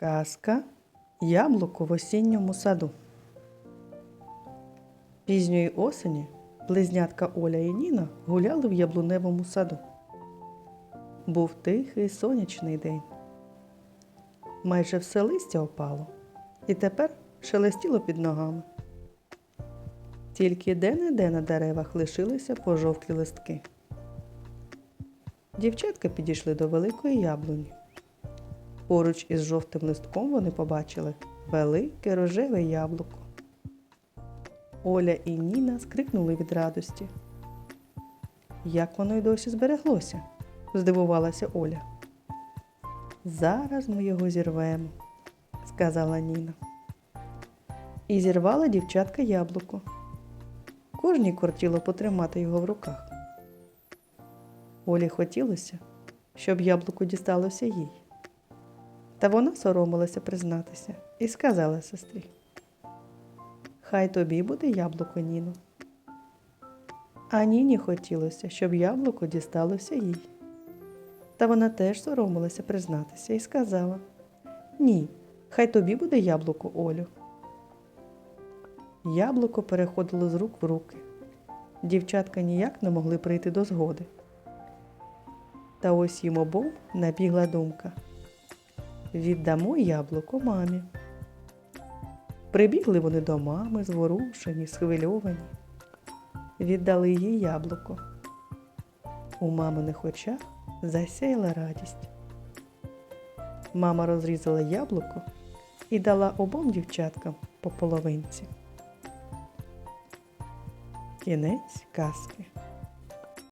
Казка Яблуко в осінньому саду. Пізньої осені близнятка Оля і Ніна гуляли в яблуневому саду. Був тихий сонячний день. Майже все листя опало, і тепер шелестіло під ногами. Тільки де-не-де на деревах лишилися пожовклі листки. Дівчатка підійшли до великої яблуні. Поруч із жовтим листком вони побачили велике рожеве яблуко. Оля і Ніна скрикнули від радості. Як воно й досі збереглося? здивувалася Оля. Зараз ми його зірвемо, сказала Ніна. І зірвала дівчатка яблуко. Кожній кортіло потримати його в руках. Олі хотілося, щоб яблуко дісталося їй. Та вона соромилася признатися і сказала сестрі. Хай тобі буде яблуко, Ніно. А Ніні хотілося, щоб яблуко дісталося їй. Та вона теж соромилася признатися і сказала: Ні, хай тобі буде яблуко, Олю. Яблуко переходило з рук в руки. Дівчатка ніяк не могли прийти до згоди. Та ось їм обом набігла думка. Віддамо яблуко мамі. Прибігли вони до мами, зворушені, схвильовані. Віддали їй яблуко. У маминих очах засяяла радість. Мама розрізала яблуко і дала обом дівчаткам по половинці. Кінець казки.